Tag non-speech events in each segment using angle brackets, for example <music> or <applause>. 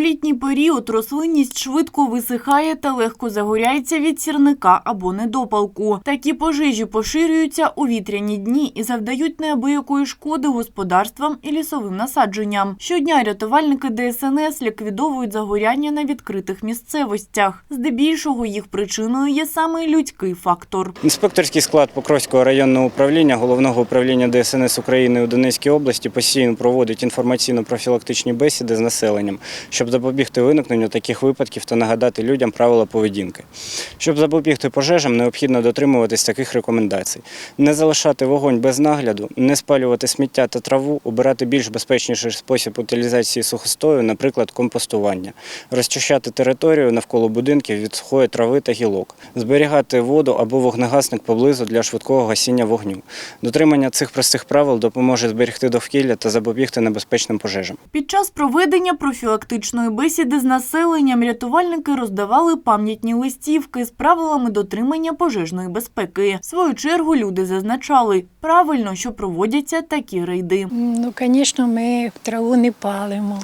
Літній період рослинність швидко висихає та легко загоряється від сірника або недопалку. Такі пожежі поширюються у вітряні дні і завдають неабиякої шкоди господарствам і лісовим насадженням. Щодня рятувальники ДСНС ліквідовують загоряння на відкритих місцевостях. Здебільшого їх причиною є саме людський фактор. Інспекторський склад Покровського районного управління Головного управління ДСНС України у Донецькій області постійно проводить інформаційно-профілактичні бесіди з населенням, щоб запобігти виникненню таких випадків та нагадати людям правила поведінки. Щоб запобігти пожежам, необхідно дотримуватись таких рекомендацій: не залишати вогонь без нагляду, не спалювати сміття та траву, обирати більш безпечніший спосіб утилізації сухостою, наприклад, компостування, розчищати територію навколо будинків від сухої трави та гілок, зберігати воду або вогнегасник поблизу для швидкого гасіння вогню. Дотримання цих простих правил допоможе зберегти довкілля та запобігти небезпечним пожежам. Під час проведення профілактичної бесіди з населенням рятувальники роздавали пам'ятні листівки з правилами дотримання пожежної безпеки. В свою чергу люди зазначали правильно, що проводяться такі рейди. Ну, звісно, ми траву не палимо.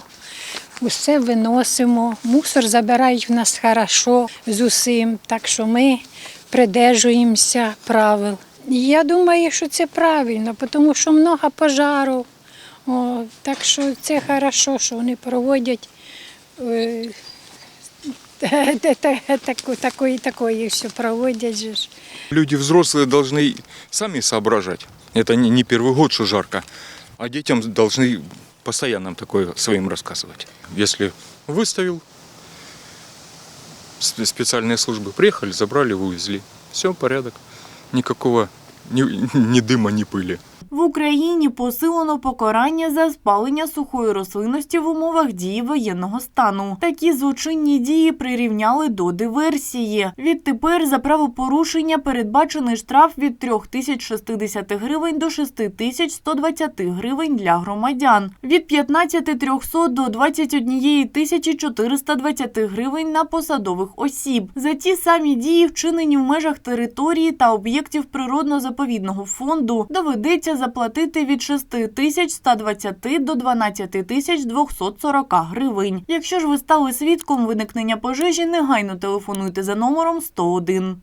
Усе виносимо, мусор забирають в нас хорошо з усім, так що ми придержуємося правил. Я думаю, що це правильно, тому що багато пожарів. О, так що це хорошо, що вони проводять е, та- та- та- таку- <laughs> такої, такої все проводять. же. Люди взрослые должны сами соображать. Это не, не первый год, что жарко. А детям должны постоянно такое своим рассказывать. Если выставил, спе- специальные службы приехали, забрали, вывезли. Все, порядок. Никакого ни, ни дыма, ни пыли. В Україні посилено покарання за спалення сухої рослинності в умовах дії воєнного стану. Такі злочинні дії прирівняли до диверсії. Відтепер за правопорушення передбачений штраф від 3060 гривень до 6120 гривень для громадян, від 15300 до 21420 гривень на посадових осіб. За ті самі дії, вчинені в межах території та об'єктів природно-заповідного фонду, доведеться заплатити від 6120 до 12240 гривень. Якщо ж ви стали свідком виникнення пожежі, негайно телефонуйте за номером 101.